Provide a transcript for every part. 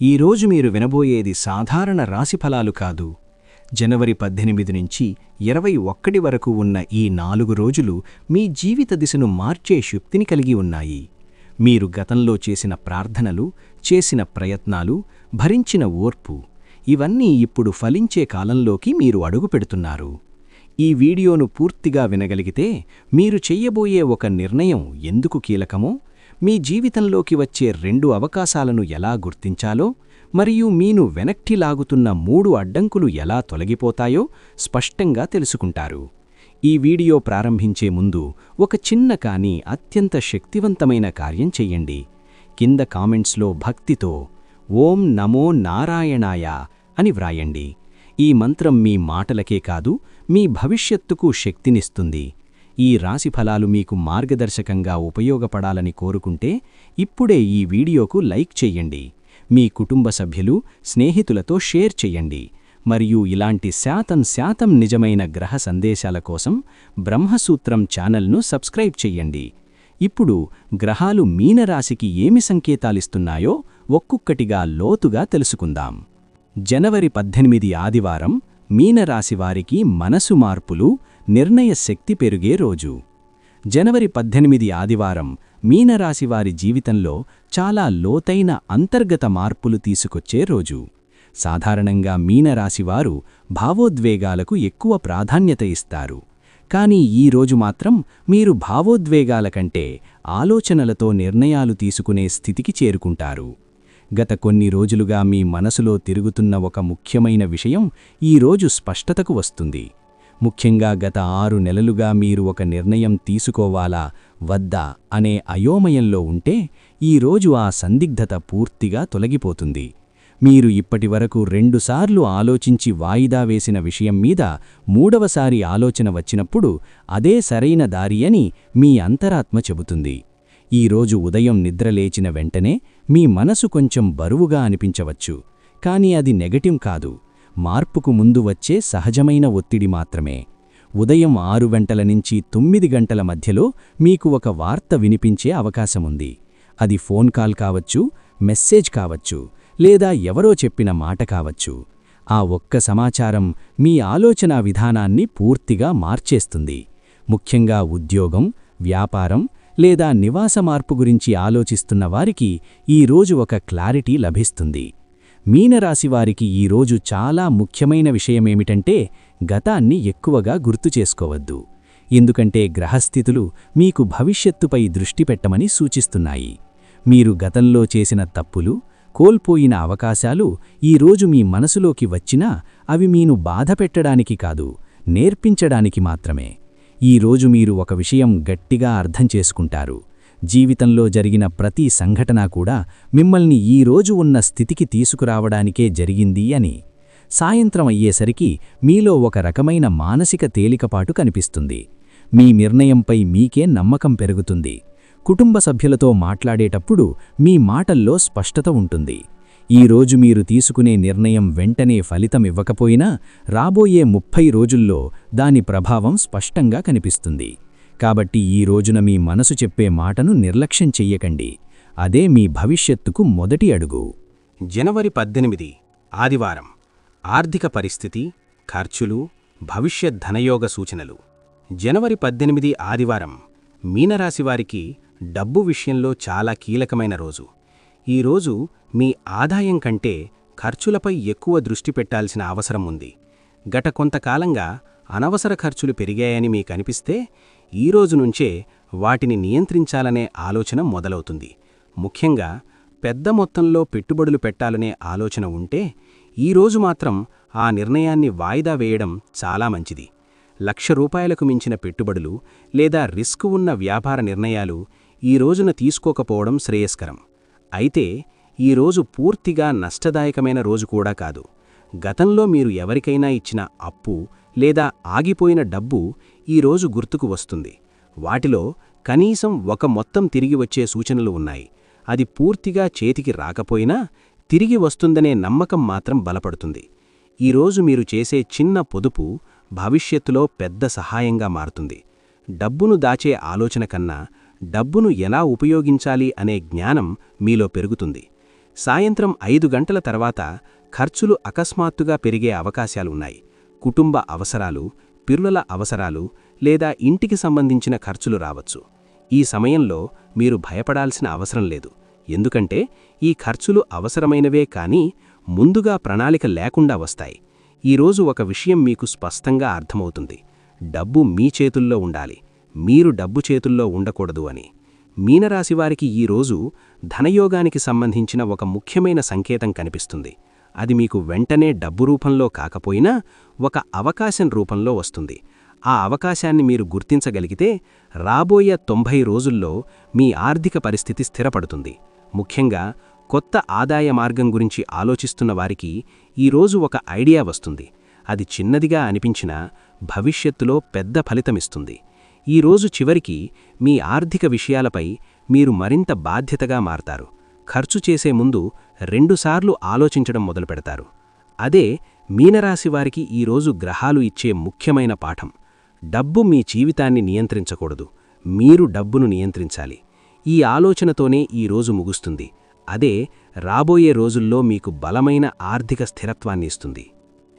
ఈరోజు మీరు వినబోయేది సాధారణ రాశిఫలాలు కాదు. జనవరి పద్దెనిమిది నుంచి ఇరవై ఒక్కటి వరకు ఉన్న ఈ నాలుగు రోజులు మీ జీవిత దిశను మార్చే శక్తిని కలిగి ఉన్నాయి. మీరు గతంలో చేసిన ప్రార్థనలు చేసిన ప్రయత్నాలు భరించిన ఓర్పు ఇవన్నీ ఇప్పుడు ఫలించే కాలంలోకి మీరు అడుగుపెడుతున్నారు ఈ వీడియోను పూర్తిగా వినగలిగితే మీరు చెయ్యబోయే ఒక నిర్ణయం ఎందుకు కీలకమో మీ జీవితంలోకి వచ్చే రెండు అవకాశాలను ఎలా గుర్తించాలో మరియు మీను వెనక్కి లాగుతున్న మూడు అడ్డంకులు ఎలా తొలగిపోతాయో స్పష్టంగా తెలుసుకుంటారు. ఈ వీడియో ప్రారంభించే ముందు ఒక చిన్న కానీ అత్యంత శక్తివంతమైన కార్యం చెయ్యండి. కింద కామెంట్స్లో భక్తితో ఓం నమో నారాయణాయ అని వ్రాయండి. ఈ మంత్రం మీ మాటలకే కాదు మీ భవిష్యత్తుకు శక్తినిస్తుంది. ఈ రాశి ఫలాలు మీకు మార్గదర్శకంగా ఉపయోగపడాలని కోరుకుంటే ఇప్పుడే ఈ వీడియోకు లైక్ చెయ్యండి మీ కుటుంబ సభ్యులు స్నేహితులతో షేర్ చెయ్యండి మరియు ఇలాంటి శాతం శాతం నిజమైన గ్రహ సందేశాల కోసం బ్రహ్మసూత్రం ఛానల్ను సబ్స్క్రైబ్ చెయ్యండి ఇప్పుడు గ్రహాలు మీనరాశికి ఏమి సంకేతాలిస్తున్నాయో ఒక్కొక్కటిగా లోతుగా తెలుసుకుందాం. జనవరి పద్దెనిమిది ఆదివారం మీనరాశివారికి మనసు మార్పులు నిర్ణయ శక్తి పెరిగే రోజు. జనవరి పద్దెనిమిది ఆదివారం మీనరాశివారి జీవితంలో చాలా లోతైన అంతర్గత మార్పులు తీసుకొచ్చే రోజు. సాధారణంగా మీనరాశివారు భావోద్వేగాలకు ఎక్కువ ప్రాధాన్యత ఇస్తారు. కానీ ఈ రోజు మాత్రం మీరు భావోద్వేగాల కంటే ఆలోచనలతో నిర్ణయాలు తీసుకునే స్థితికి చేరుకుంటారు. గత కొన్ని రోజులుగా మీ మనసులో తిరుగుతున్న ఒక ముఖ్యమైన విషయం ఈరోజు స్పష్టతకు వస్తుంది. ముఖ్యంగా గత ఆరు నెలలుగా మీరు ఒక నిర్ణయం తీసుకోవాలా వద్దా అనే అయోమయంలో ఉంటే ఈరోజు ఆ సందిగ్ధత పూర్తిగా తొలగిపోతుంది. మీరు ఇప్పటివరకు రెండుసార్లు ఆలోచించి వాయిదా వేసిన విషయం మీద మూడవసారి ఆలోచన వచ్చినప్పుడు అదే సరైన దారి అని మీ అంతరాత్మ చెబుతుంది. ఈరోజు ఉదయం నిద్రలేచిన వెంటనే మీ మనసు కొంచెం బరువుగా అనిపించవచ్చు కాని అది నెగటివ్ కాదు. మార్పుకు ముందు వచ్చే సహజమైన ఒత్తిడి మాత్రమే. ఉదయం ఆరు గంటల నుంచి తొమ్మిది గంటల మధ్యలో మీకు ఒక వార్త వినిపించే అవకాశముంది. అది ఫోన్ కాల్ కావచ్చు మెస్సేజ్ కావచ్చు లేదా ఎవరో చెప్పిన మాట కావచ్చు. ఆ ఒక్క సమాచారం మీ ఆలోచనా విధానాన్ని పూర్తిగా మార్చేస్తుంది. ముఖ్యంగా ఉద్యోగం వ్యాపారం లేదా నివాస మార్పు గురించి ఆలోచిస్తున్న వారికి ఈరోజు ఒక క్లారిటీ లభిస్తుంది. మీనరాశివారికి ఈరోజు చాలా ముఖ్యమైన విషయమేమిటంటే గతాన్ని ఎక్కువగా గుర్తు చేసుకోవద్దు. ఎందుకంటే గ్రహస్థితులు మీకు భవిష్యత్తుపై దృష్టి పెట్టమని సూచిస్తున్నాయి. మీరు గతంలో చేసిన తప్పులు కోల్పోయిన అవకాశాలు ఈరోజు మీ మనసులోకి వచ్చినా అవి మీను బాధపెట్టడానికి కాదు నేర్పించడానికి మాత్రమే. ఈరోజు మీరు ఒక విషయం గట్టిగా అర్థం చేసుకుంటారు. జీవితంలో జరిగిన ప్రతి సంఘటన కూడా మిమ్మల్ని ఈరోజు ఉన్న స్థితికి తీసుకురావడానికే జరిగింది అని సాయంత్రం అయ్యేసరికి మీలో ఒక రకమైన మానసిక తేలికపాటు కనిపిస్తుంది. మీ నిర్ణయంపై మీకే నమ్మకం పెరుగుతుంది. కుటుంబ సభ్యులతో మాట్లాడేటప్పుడు మీ మాటల్లో స్పష్టత ఉంటుంది. ఈరోజు మీరు తీసుకునే నిర్ణయం వెంటనే ఫలితం ఇవ్వకపోయినా రాబోయే ముప్పై రోజుల్లో దాని ప్రభావం స్పష్టంగా కనిపిస్తుంది. కాబట్టి ఈ రోజున మీ మనసు చెప్పే మాటను నిర్లక్ష్యం చెయ్యకండి. అదే మీ భవిష్యత్తుకు మొదటి అడుగు. జనవరి పద్దెనిమిది ఆదివారం. ఆర్థిక పరిస్థితి ఖర్చులు భవిష్యత్ ధనయోగ సూచనలు. జనవరి పద్దెనిమిది ఆదివారం. మీనరాశివారికి డబ్బు విషయంలో చాలా కీలకమైన రోజు. ఈరోజు మీ ఆదాయం కంటే ఖర్చులపై ఎక్కువ దృష్టి పెట్టాల్సిన అవసరం ఉంది. గత కొంతకాలంగా అనవసర ఖర్చులు పెరిగాయని మీకనిపిస్తే ఈరోజు నుంచే వాటిని నియంత్రించాలనే ఆలోచన మొదలవుతుంది. ముఖ్యంగా పెద్ద మొత్తంలో పెట్టుబడులు పెట్టాలనే ఆలోచన ఉంటే ఈరోజు మాత్రం ఆ నిర్ణయాన్ని వాయిదా వేయడం చాలా మంచిది. లక్ష రూపాయలకు మించిన పెట్టుబడులు లేదా రిస్క్ ఉన్న వ్యాపార నిర్ణయాలు ఈ రోజున తీసుకోకపోవడం శ్రేయస్కరం. అయితే ఈరోజు పూర్తిగా నష్టదాయకమైన రోజు కూడా కాదు. గతంలో మీరు ఎవరికైనా ఇచ్చిన అప్పు లేదా ఆగిపోయిన డబ్బు ఈరోజు గుర్తుకు వస్తుంది. వాటిలో కనీసం ఒక మొత్తం తిరిగి వచ్చే సూచనలు ఉన్నాయి. అది పూర్తిగా చేతికి రాకపోయినా తిరిగి వస్తుందనే నమ్మకం మాత్రం బలపడుతుంది. ఈరోజు మీరు చేసే చిన్న పొదుపు భవిష్యత్తులో పెద్ద సహాయంగా మారుతుంది. డబ్బును దాచే ఆలోచన కన్నా డబ్బును ఎలా ఉపయోగించాలి అనే జ్ఞానం మీలో పెరుగుతుంది. సాయంత్రం ఐదు గంటల తర్వాత ఖర్చులు అకస్మాత్తుగా పెరిగే అవకాశాలున్నాయి కుటుంబ అవసరాలు పిల్లల అవసరాలు లేదా ఇంటికి సంబంధించిన ఖర్చులు రావచ్చు. ఈ సమయంలో మీరు భయపడాల్సిన అవసరం లేదు. ఎందుకంటే ఈ ఖర్చులు అవసరమైనవే కానీ ముందుగా ప్రణాళిక లేకుండా వస్తాయి. ఈరోజు ఒక విషయం మీకు స్పష్టంగా అర్థమవుతుంది. డబ్బు మీ చేతుల్లో ఉండాలి. మీరు డబ్బు చేతుల్లో ఉండకూడదు అని. మీనరాశివారికి ఈరోజు ధనయోగానికి సంబంధించిన ఒక ముఖ్యమైన సంకేతం కనిపిస్తుంది. అది మీకు వెంటనే డబ్బు రూపంలో కాకపోయినా ఒక అవకాశం రూపంలో వస్తుంది. ఆ అవకాశాన్ని మీరు గుర్తించగలిగితే రాబోయే తొంభై రోజుల్లో మీ ఆర్థిక పరిస్థితి స్థిరపడుతుంది. ముఖ్యంగా కొత్త ఆదాయ మార్గం గురించి ఆలోచిస్తున్న వారికి ఈరోజు ఒక ఐడియా వస్తుంది. అది చిన్నదిగా అనిపించినా భవిష్యత్తులో పెద్ద ఫలితమిస్తుంది. ఈరోజు చివరికి మీ ఆర్థిక విషయాలపై మీరు మరింత బాధ్యతగా మారతారు. ఖర్చు చేసే ముందు రెండుసార్లు ఆలోచించడం మొదలుపెడతారు. అదే మీనరాశివారికి ఈరోజు గ్రహాలు ఇచ్చే ముఖ్యమైన పాఠం. డబ్బు మీ జీవితాన్ని నియంత్రించకూడదు. మీరు డబ్బును నియంత్రించాలి. ఈ ఆలోచనతోనే ఈరోజు ముగుస్తుంది. అదే రాబోయే రోజుల్లో మీకు బలమైన ఆర్థిక స్థిరత్వాన్ని ఇస్తుంది.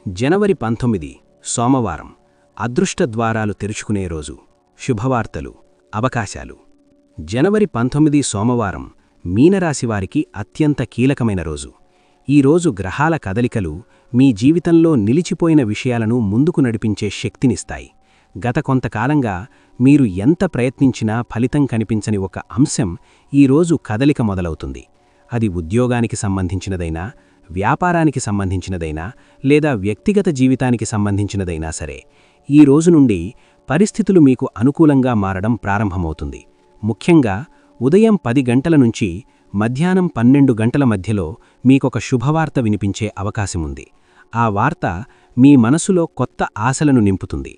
జనవరి పంతొమ్మిది సోమవారం. అదృష్ట ద్వారాలు తెరుచుకునే రోజు. శుభవార్తలు అవకాశాలు. జనవరి పంతొమ్మిది సోమవారం. మీనరాశివారికి అత్యంత కీలకమైన రోజు. ఈ రోజు గ్రహాల కదలికలు మీ జీవితంలో నిలిచిపోయిన విషయాలను ముందుకు నడిపించే శక్తినిస్తాయి. గత కొంతకాలంగా మీరు ఎంత ప్రయత్నించినా ఫలితం కనిపించని ఒక అంశం ఈరోజు కదలిక మొదలవుతుంది. అది ఉద్యోగానికి సంబంధించినదైనా వ్యాపారానికి సంబంధించినదైనా లేదా వ్యక్తిగత జీవితానికి సంబంధించినదైనా సరే ఈ రోజు నుండి పరిస్థితులు మీకు అనుకూలంగా మారడం ప్రారంభమవుతుంది. ముఖ్యంగా ఉదయం పది గంటల నుంచి మధ్యాహ్నం పన్నెండు గంటల మధ్యలో మీకొక శుభవార్త వినిపించే అవకాశముంది. ఆ వార్త మీ మనసులో కొత్త ఆశలను నింపుతుంది.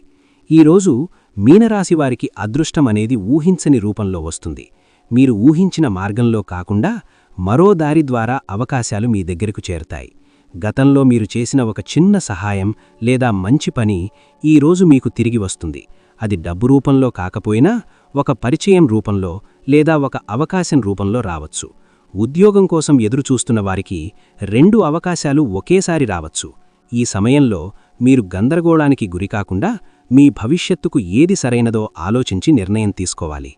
ఈరోజు మీనరాశివారికి అదృష్టమనేది ఊహించని రూపంలో వస్తుంది. మీరు ఊహించిన మార్గంలో కాకుండా మరో దారి ద్వారా అవకాశాలు మీ దగ్గరకు చేరతాయి. గతంలో మీరు చేసిన ఒక చిన్న సహాయం లేదా మంచి పని ఈరోజు మీకు తిరిగి వస్తుంది. అది డబ్బు రూపంలో కాకపోయినా ఒక పరిచయం రూపంలో లేదా ఒక అవకాశం రూపంలో రావచ్చు. ఉద్యోగం కోసం ఎదురుచూస్తున్న వారికి రెండు అవకాశాలు ఒకేసారి రావచ్చు. ఈ సమయంలో మీరు గందరగోళానికి గురికాకుండా మీ భవిష్యత్తుకు ఏది సరైనదో ఆలోచించి నిర్ణయం తీసుకోవాలి.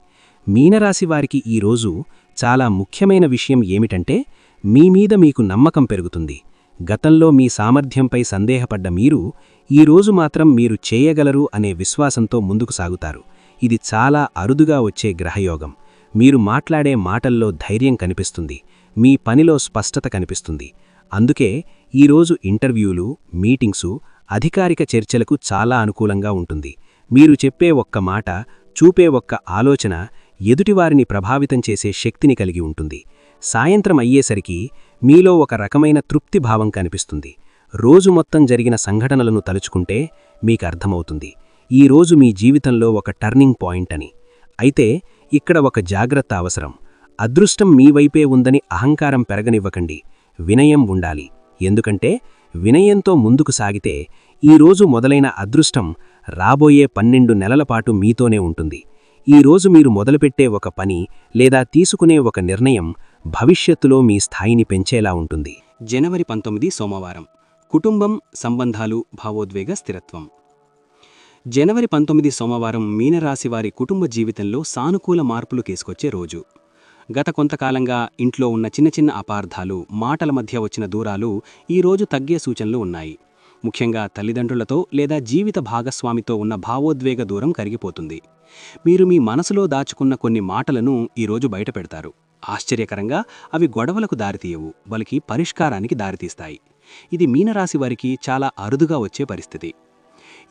మీనరాశివారికి ఈరోజు చాలా ముఖ్యమైన విషయం ఏమిటంటే మీ మీద మీకు నమ్మకం పెరుగుతుంది. గతంలో మీ సామర్థ్యంపై సందేహపడ్డ మీరు ఈరోజు మాత్రం మీరు చేయగలరు అనే విశ్వాసంతో ముందుకు సాగుతారు. ఇది చాలా అరుదుగా వచ్చే గ్రహయోగం. మీరు మాట్లాడే మాటల్లో ధైర్యం కనిపిస్తుంది. మీ పనిలో స్పష్టత కనిపిస్తుంది. అందుకే ఈరోజు ఇంటర్వ్యూలు మీటింగ్సు అధికారిక చర్చలకు చాలా అనుకూలంగా ఉంటుంది. మీరు చెప్పే ఒక్క మాట చూపే ఒక్క ఆలోచన ఎదుటివారిని ప్రభావితం చేసే శక్తిని కలిగి ఉంటుంది. సాయంత్రం అయ్యేసరికి మీలో ఒక రకమైన తృప్తిభావం కనిపిస్తుంది. రోజు మొత్తం జరిగిన సంఘటనలను తలుచుకుంటే మీకు అర్థమవుతుంది ఈ రోజు మీ జీవితంలో ఒక టర్నింగ్ పాయింట్ అని. అయితే ఇక్కడ ఒక జాగ్రత్త అవసరం. అదృష్టం మీ వైపే ఉందని అహంకారం పెరగనివ్వకండి. వినయం ఉండాలి. ఎందుకంటే వినయంతో ముందుకు సాగితే ఈరోజు మొదలైన అదృష్టం రాబోయే పన్నెండు నెలల పాటు మీతోనే ఉంటుంది. ఈరోజు మీరు మొదలుపెట్టే ఒక పని లేదా తీసుకునే ఒక నిర్ణయం భవిష్యత్తులో మీ స్థాయిని పెంచేలా ఉంటుంది. జనవరి పంతొమ్మిది సోమవారం. కుటుంబం సంబంధాలు భావోద్వేగ స్థిరత్వం. జనవరి పంతొమ్మిది సోమవారం మీనరాశివారి కుటుంబ జీవితంలో సానుకూల మార్పులు కేసుకొచ్చే రోజు. గత కొంతకాలంగా ఇంట్లో ఉన్న చిన్న చిన్న అపార్థాలు మాటల మధ్య వచ్చిన దూరాలు ఈరోజు తగ్గే సూచనలు ఉన్నాయి. ముఖ్యంగా తల్లిదండ్రులతో లేదా జీవిత భాగస్వామితో ఉన్న భావోద్వేగ దూరం కరిగిపోతుంది. మీరు మీ మనసులో దాచుకున్న కొన్ని మాటలను ఈరోజు బయటపెడతారు ఆశ్చర్యకరంగా అవి గొడవలకు దారితీయవు బలికి పరిష్కారానికి దారితీస్తాయి. ఇది మీనరాశి వారికి చాలా అరుదుగా వచ్చే పరిస్థితి.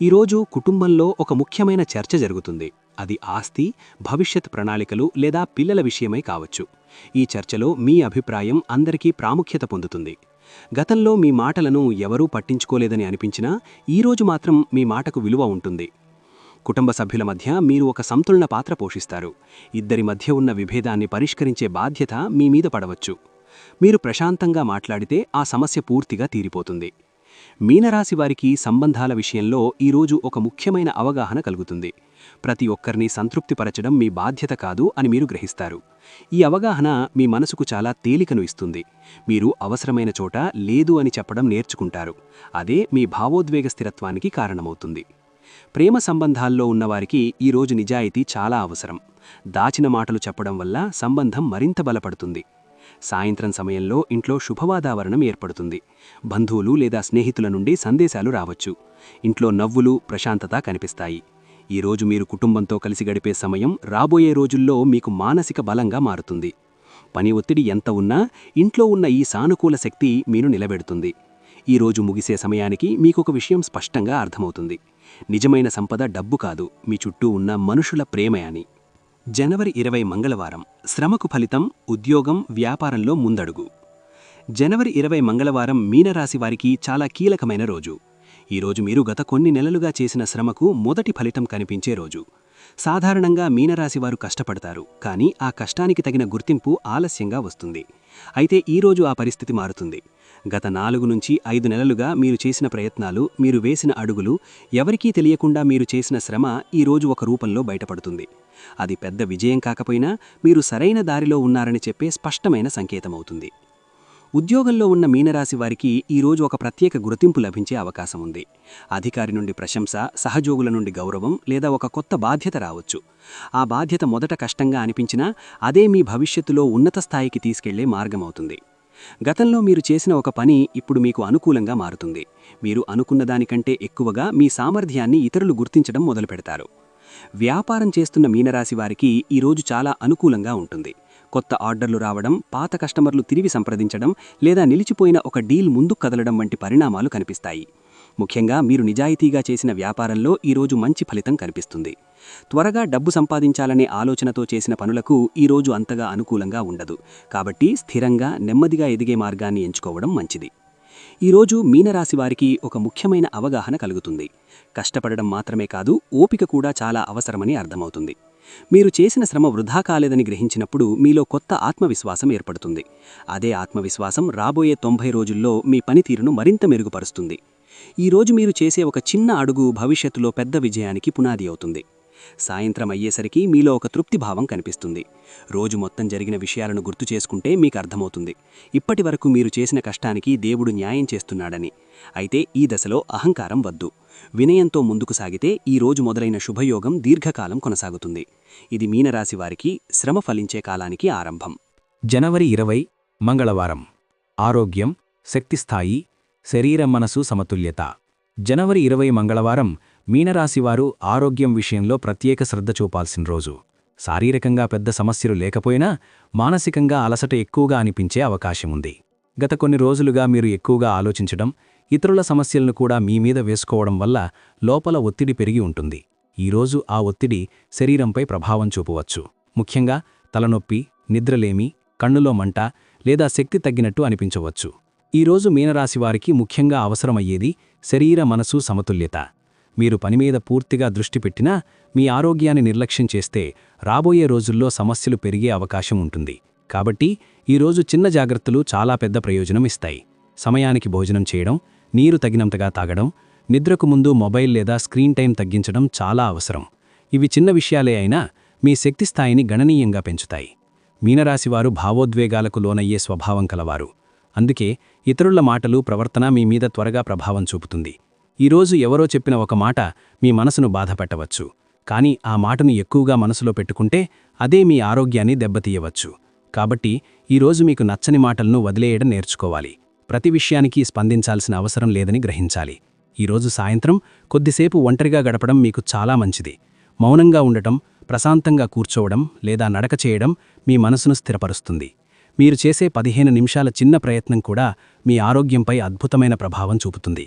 ఈరోజు కుటుంబంలో ఒక ముఖ్యమైన చర్చ జరుగుతుంది. అది ఆస్తి భవిష్యత్ ప్రణాళికలు లేదా పిల్లల విషయమై కావచ్చు. ఈ చర్చలో మీ అభిప్రాయం అందరికీ ప్రాముఖ్యత పొందుతుంది. గతంలో మీ మాటలను ఎవరూ పట్టించుకోలేదని అనిపించినా ఈరోజు మాత్రం మీ మాటకు విలువ ఉంటుంది. కుటుంబ సభ్యుల మధ్య మీరు ఒక సంతులన పాత్ర పోషిస్తారు. ఇద్దరి మధ్య ఉన్న విభేదాన్ని పరిష్కరించే బాధ్యత మీ మీద పడవచ్చు. మీరు ప్రశాంతంగా మాట్లాడితే ఆ సమస్య పూర్తిగా తీరిపోతుంది. మీనరాశి వారికి సంబంధాల విషయంలో ఈరోజు ఒక ముఖ్యమైన అవగాహన కలుగుతుంది. ప్రతి ఒక్కరిని సంతృప్తిపరచడం మీ బాధ్యత కాదు అని మీరు గ్రహిస్తారు. ఈ అవగాహన మీ మనసుకు చాలా తేలికను ఇస్తుంది. మీరు అవసరమైన చోట లేదు అని చెప్పడం నేర్చుకుంటారు. అదే మీ భావోద్వేగ స్థిరత్వానికి కారణమవుతుంది. ప్రేమ సంబంధాల్లో ఉన్నవారికి ఈరోజు నిజాయితీ చాలా అవసరం. దాచిన మాటలు చెప్పడం వల్ల సంబంధం మరింత బలపడుతుంది. సాయంత్రం సమయంలో ఇంట్లో శుభవాతావరణం ఏర్పడుతుంది. బంధువులు లేదా స్నేహితుల నుండి సందేశాలు రావచ్చు. ఇంట్లో నవ్వులు ప్రశాంతత కనిపిస్తాయి. ఈరోజు మీరు కుటుంబంతో కలిసి గడిపే సమయం రాబోయే రోజుల్లో మీకు మానసిక బలంగా మారుతుంది. పని ఒత్తిడి ఎంత ఉన్నా ఇంట్లో ఉన్న ఈ సానుకూల శక్తి మీరు నిలబెడుతుంది. ఈరోజు ముగిసే సమయానికి మీకొక విషయం స్పష్టంగా అర్థమవుతుంది. నిజమైన సంపద డబ్బు కాదు. మీ చుట్టూ ఉన్న మనుషుల ప్రేమ అని. జనవరి ఇరవై మంగళవారం. శ్రమకు ఫలితం ఉద్యోగం వ్యాపారంలో ముందడుగు. జనవరి ఇరవై మంగళవారం మీనరాశి వారికి చాలా కీలకమైన రోజు. ఈరోజు మీరు గత కొన్ని నెలలుగా చేసిన శ్రమకు మొదటి ఫలితం కనిపించే రోజు. సాధారణంగా మీనరాశి వారు కష్టపడతారు కానీ ఆ కష్టానికి తగిన గుర్తింపు ఆలస్యంగా వస్తుంది. అయితే ఈరోజు ఆ పరిస్థితి మారుతుంది. గత నాలుగు నుంచి ఐదు నెలలుగా మీరు చేసిన ప్రయత్నాలు మీరు వేసిన అడుగులు ఎవరికీ తెలియకుండా మీరు చేసిన శ్రమ ఈరోజు ఒక రూపంలో బయటపడుతుంది. అది పెద్ద విజయం కాకపోయినా మీరు సరైన దారిలో ఉన్నారని చెప్పే స్పష్టమైన సంకేతమవుతుంది. ఉద్యోగంలో ఉన్న మీనరాశి వారికి ఈరోజు ఒక ప్రత్యేక గుర్తింపు లభించే అవకాశం ఉంది. అధికారి నుండి ప్రశంస సహజోగుల నుండి గౌరవం లేదా ఒక కొత్త బాధ్యత రావచ్చు. ఆ బాధ్యత మొదట కష్టంగా అనిపించినా అదే మీ భవిష్యత్తులో ఉన్నత స్థాయికి తీసుకెళ్ళే మార్గమవుతుంది. గతంలో మీరు చేసిన ఒక పని ఇప్పుడు మీకు అనుకూలంగా మారుతుంది. మీరు అనుకున్న దానికంటే ఎక్కువగా మీ సామర్థ్యాన్ని ఇతరులు గుర్తించడం మొదలుపెడతారు. వ్యాపారం చేస్తున్న మీనరాశి వారికి ఈరోజు చాలా అనుకూలంగా ఉంటుంది. కొత్త ఆర్డర్లు రావడం పాత కస్టమర్లు తిరిగి సంప్రదించడం లేదా నిలిచిపోయిన ఒక డీల్ ముందుకు కదలడం వంటి పరిణామాలు కనిపిస్తాయి. ముఖ్యంగా మీరు నిజాయితీగా చేసిన వ్యాపారంలో ఈరోజు మంచి ఫలితం కనిపిస్తుంది. త్వరగా డబ్బు సంపాదించాలనే ఆలోచనతో చేసిన పనులకు ఈరోజు అంతగా అనుకూలంగా ఉండదు. కాబట్టి స్థిరంగా నెమ్మదిగా ఎదిగే మార్గాన్ని ఎంచుకోవడం మంచిది. ఈరోజు మీనరాశి వారికి ఒక ముఖ్యమైన అవగాహన కలుగుతుంది. కష్టపడడం మాత్రమే కాదు ఓపిక కూడా చాలా అవసరమని అర్థమవుతుంది. మీరు చేసిన శ్రమ వృధా కాలేదని గ్రహించినప్పుడు మీలో కొత్త ఆత్మవిశ్వాసం ఏర్పడుతుంది. అదే ఆత్మవిశ్వాసం రాబోయే తొంభై రోజుల్లో మీ పనితీరును మరింత మెరుగుపరుస్తుంది. ఈరోజు మీరు చేసే ఒక చిన్న అడుగు భవిష్యత్తులో పెద్ద విజయానికి పునాది అవుతుంది. సాయంత్రం అయ్యేసరికి మీలో ఒక తృప్తిభావం కనిపిస్తుంది. రోజు మొత్తం జరిగిన విషయాలను గుర్తు చేసుకుంటే మీకు అర్థమవుతుంది. ఇప్పటి వరకు మీరు చేసిన కష్టానికి దేవుడు న్యాయం చేస్తున్నాడని. అయితే ఈ దశలో అహంకారం వద్దు. వినయంతో ముందుకు సాగితే ఈ రోజు మొదలైన శుభయోగం దీర్ఘకాలం కొనసాగుతుంది. ఇది మీనరాశి వారికి శ్రమ ఫలించే కాలానికి ఆరంభం. జనవరి ఇరవై మంగళవారం. ఆరోగ్యం శక్తిస్థాయి శరీర మనసు సమతుల్యత. జనవరి ఇరవై మంగళవారం మీనరాశివారు ఆరోగ్యం విషయంలో ప్రత్యేక శ్రద్ధ చూపాల్సిన రోజు. శారీరకంగా పెద్ద సమస్యలు లేకపోయినా మానసికంగా అలసట ఎక్కువగా అనిపించే అవకాశముంది గత కొన్ని రోజులుగా మీరు ఎక్కువగా ఆలోచించడం ఇతరుల సమస్యలను కూడా మీ మీద వేసుకోవడం వల్ల లోపల ఒత్తిడి పెరిగి ఉంటుంది. ఈరోజు ఆ ఒత్తిడి శరీరంపై ప్రభావం చూపవచ్చు. ముఖ్యంగా తలనొప్పి నిద్రలేమి కన్నులో మంట లేదా శక్తి తగ్గినట్టు అనిపించవచ్చు. ఈరోజు మీనరాశివారికి ముఖ్యంగా అవసరమయ్యేది శరీర మనసు సమతుల్యత. మీరు పనిమీద పూర్తిగా దృష్టి పెట్టినా మీ ఆరోగ్యాన్ని నిర్లక్ష్యం చేస్తే రాబోయే రోజుల్లో సమస్యలు పెరిగే అవకాశం ఉంటుంది. కాబట్టి ఈరోజు చిన్న జాగ్రత్తలు చాలా పెద్ద ప్రయోజనం ఇస్తాయి. సమయానికి భోజనం చేయడం నీరు తగినంతగా తాగడం నిద్రకు ముందు మొబైల్ లేదా స్క్రీన్ టైం తగ్గించడం చాలా అవసరం. ఇవి చిన్న విషయాలే అయినా మీ శక్తి స్థాయిని గణనీయంగా పెంచుతాయి. మీనరాశివారు భావోద్వేగాలకు లోనయ్యే స్వభావం కలవారు. అందుకే ఇతరుల మాటలు ప్రవర్తన మీ మీద త్వరగా ప్రభావం చూపుతుంది. ఈరోజు ఎవరో చెప్పిన ఒక మాట మీ మనసును బాధపెట్టవచ్చు. కానీ ఆ మాటను ఎక్కువగా మనసులో పెట్టుకుంటే అదే మీ ఆరోగ్యాన్ని దెబ్బతీయవచ్చు. కాబట్టి ఈరోజు మీకు నచ్చని మాటలను వదిలేయడం నేర్చుకోవాలి. ప్రతి విషయానికి స్పందించాల్సిన అవసరం లేదని గ్రహించాలి. ఈరోజు సాయంత్రం కొద్దిసేపు ఒంటరిగా గడపడం మీకు చాలా మంచిది. మౌనంగా ఉండటం ప్రశాంతంగా కూర్చోవడం లేదా నడక చేయడం మీ మనసును స్థిరపరుస్తుంది. మీరు చేసే పదిహేను నిమిషాల చిన్న ప్రయత్నం కూడా మీ ఆరోగ్యంపై అద్భుతమైన ప్రభావం చూపుతుంది.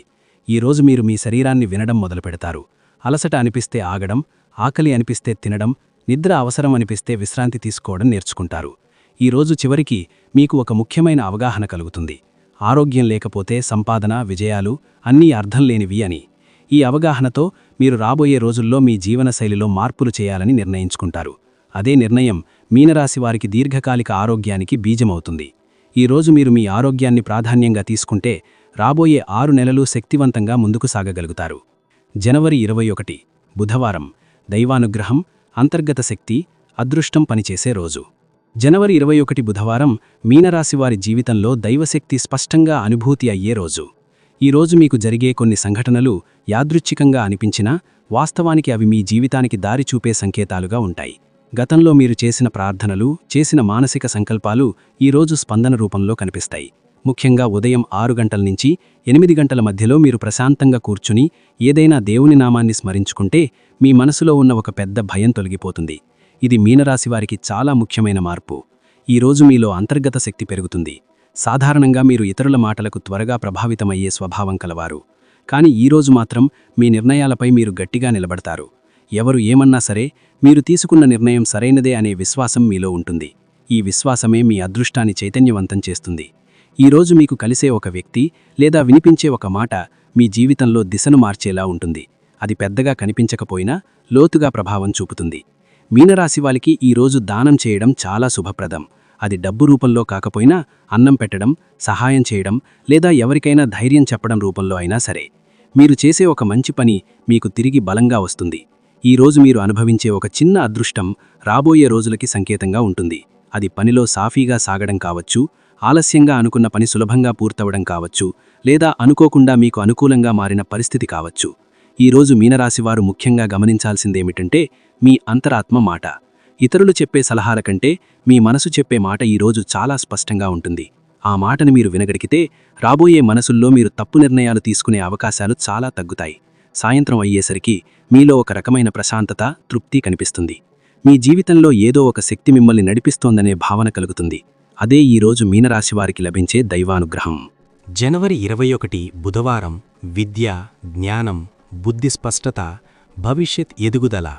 ఈరోజు మీరు మీ శరీరాన్ని వినడం మొదలుపెడతారు అలసట అనిపిస్తే ఆగడం ఆకలి అనిపిస్తే తినడం నిద్ర అవసరం అనిపిస్తే విశ్రాంతి తీసుకోవడం నేర్చుకుంటారు. ఈరోజు చివరికి మీకు ఒక ముఖ్యమైన అవగాహన కలుగుతుంది. ఆరోగ్యం లేకపోతే సంపాదన విజయాలు అన్నీ అర్థం లేనివి అని. ఈ అవగాహనతో మీరు రాబోయే రోజుల్లో మీ జీవనశైలిలో మార్పులు చేయాలని నిర్ణయించుకుంటారు. అదే నిర్ణయం మీనరాశివారికి దీర్ఘకాలిక ఆరోగ్యానికి బీజమవుతుంది. ఈరోజు మీరు మీ ఆరోగ్యాన్ని ప్రాధాన్యంగా తీసుకుంటే రాబోయే ఆరు నెలలు శక్తివంతంగా ముందుకు సాగగలుగుతారు. జనవరి ఇరవై ఒకటి బుధవారం దైవానుగ్రహం అంతర్గత శక్తి అదృష్టం పనిచేసే రోజు. జనవరి ఇరవై ఒకటి బుధవారం మీనరాశివారి జీవితంలో దైవశక్తి స్పష్టంగా అనుభూతి అయ్యే రోజు. ఈ రోజు మీకు జరిగే కొన్ని సంఘటనలు యాదృచ్ఛికంగా అనిపించినా వాస్తవానికి అవి మీ జీవితానికి దారి చూపే సంకేతాలుగా ఉంటాయి. గతంలో మీరు చేసిన ప్రార్థనలు చేసిన మానసిక సంకల్పాలు ఈ రోజు స్పందన రూపంలో కనిపిస్తాయి. ముఖ్యంగా ఉదయం ఆరు గంటల నుంచి ఎనిమిది గంటల మధ్యలో మీరు ప్రశాంతంగా కూర్చుని ఏదైనా దేవుని నామాన్ని స్మరించుకుంటే మీ మనసులో ఉన్న ఒక పెద్ద భయం తొలగిపోతుంది. ఇది మీనరాశి వారికి చాలా ముఖ్యమైన మార్పు. ఈ రోజు మీలో అంతర్గత శక్తి పెరుగుతుంది. సాధారణంగా మీరు ఇతరుల మాటలకు త్వరగా ప్రభావితమయ్యే స్వభావం కలవారు. కానీ ఈరోజు మాత్రం మీ నిర్ణయాలపై మీరు గట్టిగా నిలబడతారు. ఎవరు ఏమన్నా సరే మీరు తీసుకున్న నిర్ణయం సరైనదే అనే విశ్వాసం మీలో ఉంటుంది. ఈ విశ్వాసమే మీ అదృష్టాన్ని చైతన్యవంతం చేస్తుంది. ఈరోజు మీకు కలిసే ఒక వ్యక్తి లేదా వినిపించే ఒక మాట మీ జీవితంలో దిశను మార్చేలా ఉంటుంది. అది పెద్దగా కనిపించకపోయినా లోతుగా ప్రభావం చూపుతుంది. మీనరాశి వాళ్ళకి ఈరోజు దానం చేయడం చాలా శుభప్రదం. అది డబ్బు రూపంలో కాకపోయినా అన్నం పెట్టడం సహాయం చేయడం లేదా ఎవరికైనా ధైర్యం చెప్పడం రూపంలో అయినా సరే. మీరు చేసే ఒక మంచి పని మీకు తిరిగి బలంగా వస్తుంది. ఈ రోజు మీరు అనుభవించే ఒక చిన్న అదృష్టం రాబోయే రోజులకి సంకేతంగా ఉంటుంది. అది పనిలో సాఫీగా సాగడం కావచ్చు ఆలస్యంగా అనుకున్న పని సులభంగా పూర్తవడం కావచ్చు లేదా అనుకోకుండా మీకు అనుకూలంగా మారిన పరిస్థితి కావచ్చు. ఈరోజు మీనరాశివారు ముఖ్యంగా గమనించాల్సిందేమిటంటే మీ అంతరాత్మ మాట. ఇతరులు చెప్పే సలహాల కంటే మీ మనసు చెప్పే మాట ఈరోజు చాలా స్పష్టంగా ఉంటుంది. ఆ మాటను మీరు వినగడిగితే రాబోయే మనసుల్లో మీరు తప్పు నిర్ణయాలు తీసుకునే అవకాశాలు చాలా తగ్గుతాయి. సాయంత్రం అయ్యేసరికి మీలో ఒక రకమైన ప్రశాంతత తృప్తి కనిపిస్తుంది. మీ జీవితంలో ఏదో ఒక శక్తి మిమ్మల్ని నడిపిస్తోందనే భావన కలుగుతుంది. అదే ఈరోజు మీనరాశివారికి లభించే దైవానుగ్రహం. జనవరి ఇరవై ఒకటి బుధవారం విద్య జ్ఞానం బుద్ధి స్పష్టత భవిష్యత్ ఎదుగుదల.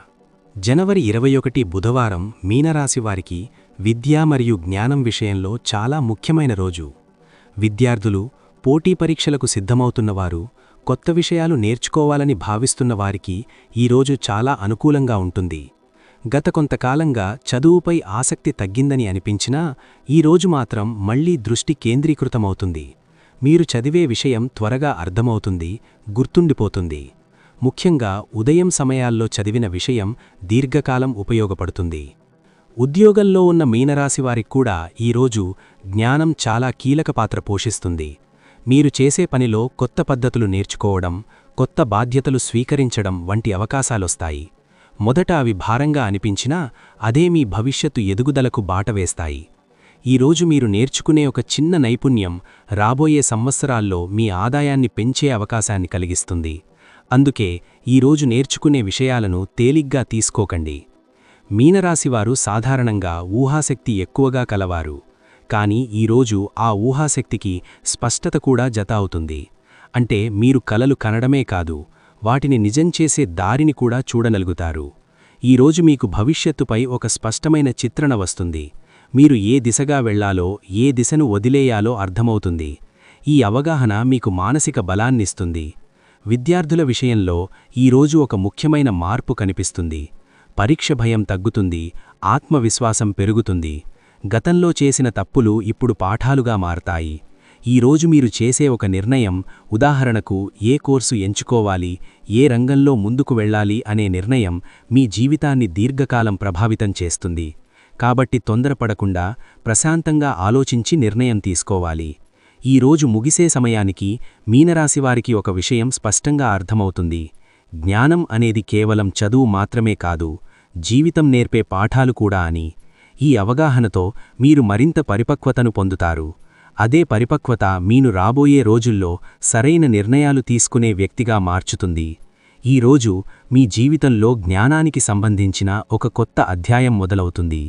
జనవరి ఇరవై ఒకటి బుధవారం మీనరాశివారికి విద్య మరియు జ్ఞానం విషయంలో చాలా ముఖ్యమైన రోజు. విద్యార్థులు పోటీ పరీక్షలకు సిద్ధమవుతున్నవారు కొత్త విషయాలు నేర్చుకోవాలని భావిస్తున్న వారికి ఈరోజు చాలా అనుకూలంగా ఉంటుంది. గత కొంతకాలంగా చదువుపై ఆసక్తి తగ్గిందని అనిపించినా ఈరోజు మాత్రం మళ్ళీ దృష్టి కేంద్రీకృతమవుతుంది. మీరు చదివే విషయం త్వరగా అర్థమవుతుంది గుర్తుండిపోతుంది. ముఖ్యంగా ఉదయం సమయాల్లో చదివిన విషయం దీర్ఘకాలం ఉపయోగపడుతుంది. ఉద్యోగంలో ఉన్న మీనరాశివారికి కూడా ఈరోజు జ్ఞానం చాలా కీలక పాత్ర పోషిస్తుంది. మీరు చేసే పనిలో కొత్త పద్ధతులు నేర్చుకోవడం కొత్త బాధ్యతలు స్వీకరించడం వంటి అవకాశాలొస్తాయి. మొదట అవి భారంగా అనిపించినా అదే మీ భవిష్యత్తు ఎదుగుదలకు బాటవేస్తాయి ఈరోజు మీరు నేర్చుకునే ఒక చిన్న నైపుణ్యం రాబోయే సంవత్సరాల్లో మీ ఆదాయాన్ని పెంచే అవకాశాన్ని కలిగిస్తుంది. అందుకే ఈరోజు నేర్చుకునే విషయాలను తేలిగ్గా తీసుకోకండి. మీనరాశివారు సాధారణంగా ఊహాశక్తి ఎక్కువగా కలవారు. కాని ఈరోజు ఆ ఊహాశక్తికి స్పష్టత కూడా జత అవుతుంది. అంటే మీరు కలలు కనడమే కాదు వాటిని నిజం చేసే దారిని కూడా చూడనలుగుతారు. ఈరోజు మీకు భవిష్యత్తుపై ఒక స్పష్టమైన చిత్రణ వస్తుంది. మీరు ఏ దిశగా వెళ్ళాలో ఏ దిశను వదిలేయాలో అర్థమవుతుంది. ఈ అవగాహన మీకు మానసిక బలాన్నిస్తుంది. విద్యార్థుల విషయంలో ఈరోజు ఒక ముఖ్యమైన మార్పు కనిపిస్తుంది. పరీక్ష భయం తగ్గుతుంది ఆత్మవిశ్వాసం పెరుగుతుంది. గతంలో చేసిన తప్పులు ఇప్పుడు పాఠాలుగా మారతాయి. ఈరోజు మీరు చేసే ఒక నిర్ణయం ఉదాహరణకు ఏ కోర్సు ఎంచుకోవాలి ఏ రంగంలో ముందుకు వెళ్ళాలి అనే నిర్ణయం మీ జీవితాన్ని దీర్ఘకాలం ప్రభావితం చేస్తుంది. కాబట్టి తొందరపడకుండా ప్రశాంతంగా ఆలోచించి నిర్ణయం తీసుకోవాలి. ఈరోజు ముగిసే సమయానికి మీనరాశివారికి ఒక విషయం స్పష్టంగా అర్థమవుతుంది. జ్ఞానం అనేది కేవలం చదువు మాత్రమే కాదు జీవితం నేర్పే పాఠాలు కూడా అని. ఈ అవగాహనతో మీరు మరింత పరిపక్వతను పొందుతారు. అదే పరిపక్వత మీను రాబోయే రోజుల్లో సరైన నిర్ణయాలు తీసుకునే వ్యక్తిగా మార్చుతుంది. ఈరోజు మీ జీవితంలో జ్ఞానానికి సంబంధించిన ఒక కొత్త అధ్యాయం మొదలవుతుంది.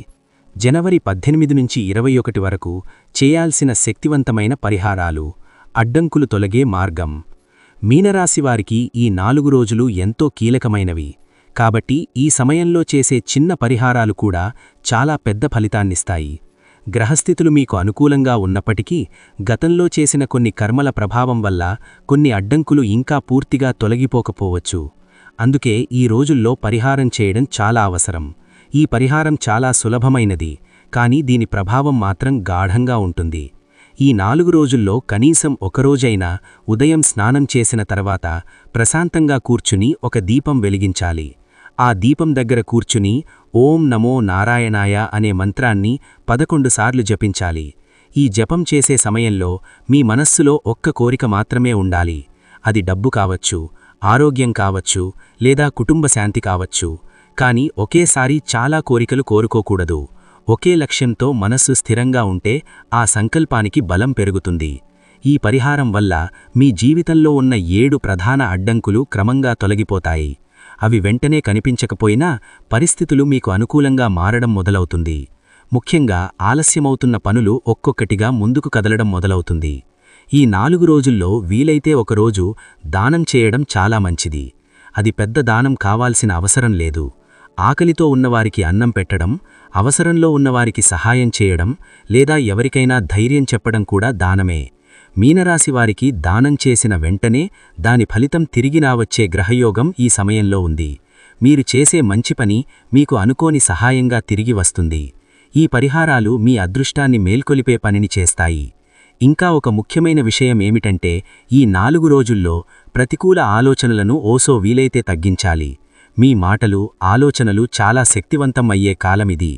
జనవరి పద్దెనిమిది నుంచి ఇరవై ఒకటి వరకు చేయాల్సిన శక్తివంతమైన పరిహారాలు అడ్డంకులు తొలగే మార్గం. మీనరాశివారికి ఈ నాలుగు రోజులు ఎంతో కీలకమైనవి. కాబట్టి ఈ సమయంలో చేసే చిన్న పరిహారాలు కూడా చాలా పెద్ద ఫలితాన్నిస్తాయి. గ్రహస్థితులు మీకు అనుకూలంగా ఉన్నప్పటికీ గతంలో చేసిన కొన్ని కర్మల ప్రభావం వల్ల కొన్ని అడ్డంకులు ఇంకా పూర్తిగా తొలగిపోకపోవచ్చు. అందుకే ఈ రోజుల్లో పరిహారం చేయడం చాలా అవసరం. ఈ పరిహారం చాలా సులభమైనది కానీ దీని ప్రభావం మాత్రం గాఢంగా ఉంటుంది. ఈ నాలుగు రోజుల్లో కనీసం ఒకరోజైనా ఉదయం స్నానం చేసిన తర్వాత ప్రశాంతంగా కూర్చుని ఒక దీపం వెలిగించాలి. ఆ దీపం దగ్గర కూర్చుని ఓం నమో నారాయణాయ అనే మంత్రాన్ని పదకొండు సార్లు జపించాలి. ఈ జపం చేసే సమయంలో మీ మనస్సులో ఒక్క కోరిక మాత్రమే ఉండాలి. అది డబ్బు కావచ్చు ఆరోగ్యం కావచ్చు లేదా కుటుంబ శాంతి కావచ్చు. కాని ఒకేసారి చాలా కోరికలు కోరుకోకూడదు. ఒకే లక్ష్యంతో మనస్సు స్థిరంగా ఉంటే ఆ సంకల్పానికి బలం పెరుగుతుంది. ఈ పరిహారం వల్ల మీ జీవితంలో ఉన్న ఏడు ప్రధాన అడ్డంకులు క్రమంగా తొలగిపోతాయి. అవి వెంటనే కనిపించకపోయినా పరిస్థితులు మీకు అనుకూలంగా మారడం మొదలవుతుంది. ముఖ్యంగా ఆలస్యమవుతున్న పనులు ఒక్కొక్కటిగా ముందుకు కదలడం మొదలవుతుంది. ఈ నాలుగు రోజుల్లో వీలైతే ఒకరోజు దానం చేయడం చాలా మంచిది. అది పెద్ద దానం కావాల్సిన అవసరం లేదు. ఆకలితో ఉన్నవారికి అన్నం పెట్టడం అవసరంలో ఉన్నవారికి సహాయం చేయడం లేదా ఎవరికైనా ధైర్యం చెప్పడం కూడా దానమే. మీనరాశి వారికి దానం చేసిన వెంటనే దాని ఫలితం తిరిగి రావచ్చే గ్రహయోగం ఈ సమయంలో ఉంది. మీరు చేసే మంచి పని మీకు అనుకోని సహాయంగా తిరిగి వస్తుంది. ఈ పరిహారాలు మీ అదృష్టాన్ని మేల్కొలిపే పనిని చేస్తాయి. ఇంకా ఒక ముఖ్యమైన విషయం ఏమిటంటే ఈ నాలుగు రోజుల్లో ప్రతికూల ఆలోచనలను ఓసో వీలైతే తగ్గించాలి. మీ మాటలు ఆలోచనలు చాలా శక్తివంతం అయ్యే కాలమిది.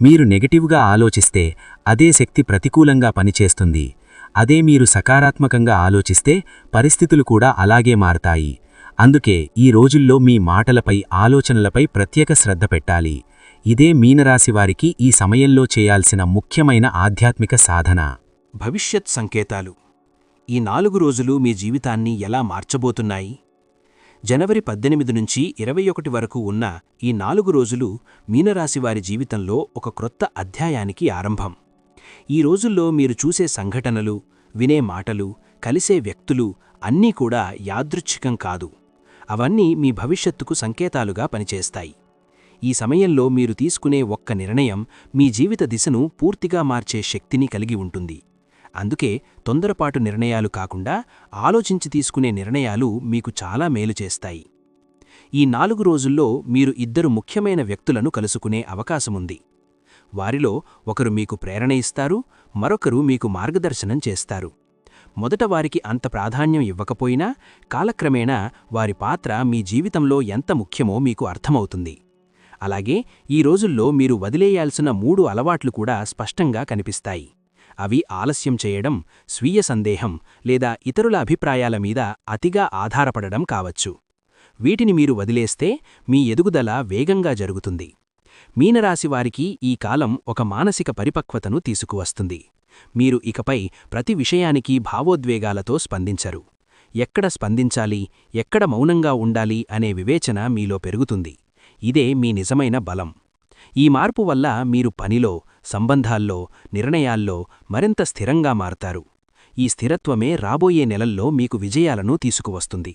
మీరు నెగటివ్గా ఆలోచిస్తే అదే శక్తి ప్రతికూలంగా పనిచేస్తుంది. అదే మీరు సకారాత్మకంగా ఆలోచిస్తే పరిస్థితులు కూడా అలాగే మారతాయి. అందుకే ఈ రోజుల్లో మీ మాటలపై ఆలోచనలపై ప్రత్యేక శ్రద్ధ పెట్టాలి. ఇదే మీనరాశివారికి ఈ సమయంలో చేయాల్సిన ముఖ్యమైన ఆధ్యాత్మిక సాధన. భవిష్యత్ సంకేతాలు. ఈ నాలుగు రోజులు మీ జీవితాన్ని ఎలా మార్చబోతున్నాయి? జనవరి పద్దెనిమిది నుంచి ఇరవై ఒకటి వరకు ఉన్న ఈ నాలుగు రోజులు మీనరాశివారి జీవితంలో ఒక క్రొత్త అధ్యాయానికి ఆరంభం. ఈ రోజుల్లో మీరు చూసే సంఘటనలు వినే మాటలు కలిసే వ్యక్తులు అన్నీ కూడా యాదృచ్ఛికం కాదు. అవన్నీ మీ భవిష్యత్తుకు సంకేతాలుగా పనిచేస్తాయి. ఈ సమయంలో మీరు తీసుకునే ఒక్క నిర్ణయం మీ జీవిత దిశను పూర్తిగా మార్చే శక్తిని కలిగి ఉంటుంది. అందుకే తొందరపాటు నిర్ణయాలు కాకుండా ఆలోచించి తీసుకునే నిర్ణయాలు మీకు చాలా మేలు చేస్తాయి. ఈ నాలుగు రోజుల్లో మీరు ఇద్దరు ముఖ్యమైన వ్యక్తులను కలుసుకునే అవకాశముంది. వారిలో ఒకరు మీకు ప్రేరణ ఇస్తారు మరొకరు మీకు మార్గదర్శనం చేస్తారు. మొదట వారికి అంత ప్రాధాన్యం ఇవ్వకపోయినా కాలక్రమేణా వారి పాత్ర మీ జీవితంలో ఎంత ముఖ్యమో మీకు అర్థమవుతుంది. అలాగే ఈ రోజుల్లో మీరు వదిలేయాల్సిన మూడు అలవాట్లు కూడా స్పష్టంగా కనిపిస్తాయి. అవి ఆలస్యం చేయడం స్వీయ సందేహం లేదా ఇతరుల అభిప్రాయాల మీద అతిగా ఆధారపడడం కావచ్చు. వీటిని మీరు వదిలేస్తే మీ ఎదుగుదల వేగంగా జరుగుతుంది. మీనరాశివారికి ఈ కాలం ఒక మానసిక పరిపక్వతను తీసుకువస్తుంది. మీరు ఇకపై ప్రతి విషయానికి భావోద్వేగాలతో స్పందించరు. ఎక్కడ స్పందించాలి ఎక్కడ మౌనంగా ఉండాలి అనే వివేచన మీలో పెరుగుతుంది. ఇదే మీ నిజమైన బలం. ఈ మార్పు వల్ల మీరు పనిలో సంబంధాల్లో నిర్ణయాల్లో మరింత స్థిరంగా మారతారు. ఈ స్థిరత్వమే రాబోయే నెలల్లో మీకు విజయాలను తీసుకువస్తుంది.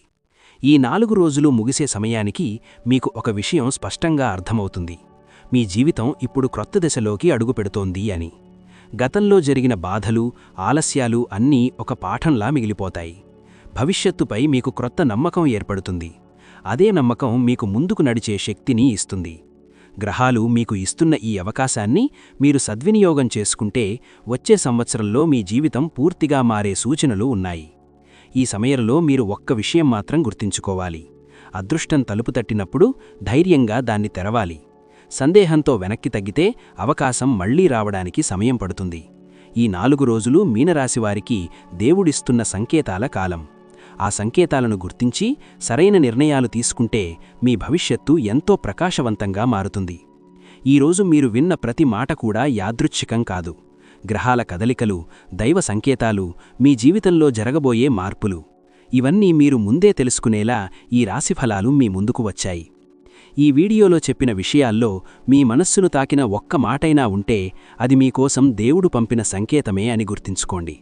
ఈ నాలుగు రోజులు ముగిసే సమయానికి మీకు ఒక విషయం స్పష్టంగా అర్థమవుతుంది. మీ జీవితం ఇప్పుడు క్రొత్త దశలోకి అడుగుపెడుతోంది అని. గతంలో జరిగిన బాధలు ఆలస్యాలు అన్నీ ఒక పాఠంలా మిగిలిపోతాయి. భవిష్యత్తుపై మీకు క్రొత్త నమ్మకం ఏర్పడుతుంది. అదే నమ్మకం మీకు ముందుకు నడిచే శక్తిని ఇస్తుంది. గ్రహాలు మీకు ఇస్తున్న ఈ అవకాశాన్ని మీరు సద్వినియోగం చేసుకుంటే వచ్చే సంవత్సరంలో మీ జీవితం పూర్తిగా మారే సూచనలు ఉన్నాయి. ఈ సమయంలో మీరు ఒక్క విషయం మాత్రం గుర్తుంచుకోవాలి. అదృష్టం తలుపు తట్టినప్పుడు ధైర్యంగా దాన్ని తెరవాలి. సందేహంతో వెనక్కి తగ్గితే అవకాశం మళ్ళీ రావడానికి సమయం పడుతుంది. ఈ నాలుగు రోజులు మీనరాశివారికి దేవుడిస్తున్న సంకేతాల కాలం. ఆ సంకేతాలను గుర్తించి సరైన నిర్ణయాలు తీసుకుంటే మీ భవిష్యత్తు ఎంతో ప్రకాశవంతంగా మారుతుంది. ఈరోజు మీరు విన్న ప్రతి మాట కూడా యాదృచ్ఛికం కాదు. గ్రహాల కదలికలు దైవ సంకేతాలు మీ జీవితంలో జరగబోయే మార్పులు. ఇవన్నీ మీరు ముందే తెలుసుకునేలా ఈ రాశిఫలాలు మీ ముందుకు వచ్చాయి. ఈ వీడియోలో చెప్పిన విషయాల్లో మీ మనస్సును తాకిన ఒక్క మాటైనా ఉంటే అది మీకోసం దేవుడు పంపిన సంకేతమే అని గుర్తుంచుకోండి.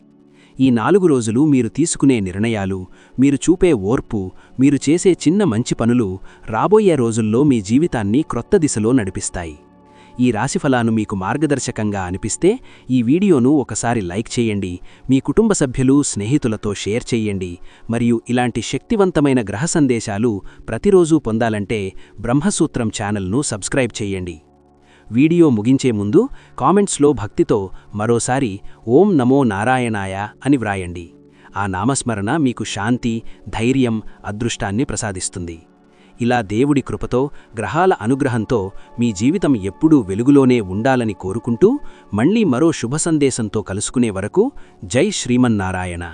ఈ నాలుగు రోజులు మీరు తీసుకునే నిర్ణయాలు మీరు చూపే ఓర్పు మీరు చేసే చిన్న మంచి పనులు రాబోయే రోజుల్లో మీ జీవితాన్ని క్రొత్త దిశలో నడిపిస్తాయి. ఈ రాశిఫలాను మీకు మార్గదర్శకంగా అనిపిస్తే ఈ వీడియోను ఒకసారి లైక్ చేయండి మీ కుటుంబ సభ్యులు స్నేహితులతో షేర్ చేయండి మరియు ఇలాంటి శక్తివంతమైన గ్రహ సందేశాలు ప్రతిరోజూ పొందాలంటే బ్రహ్మసూత్రం ఛానల్ను సబ్స్క్రైబ్ చేయండి. వీడియో ముగించే ముందు కామెంట్స్లో భక్తితో మరోసారి ఓం నమో నారాయణాయ అని వ్రాయండి. ఆ నామస్మరణ మీకు శాంతి ధైర్యం అదృష్టాన్ని ప్రసాదిస్తుంది. ఇలా దేవుడి కృపతో గ్రహాల అనుగ్రహంతో మీ జీవితం ఎప్పుడూ వెలుగులోనే ఉండాలని కోరుకుంటూ మళ్ళీ మరో శుభ సందేశంతో కలుసుకునే వరకు జై శ్రీమన్నారాయణ.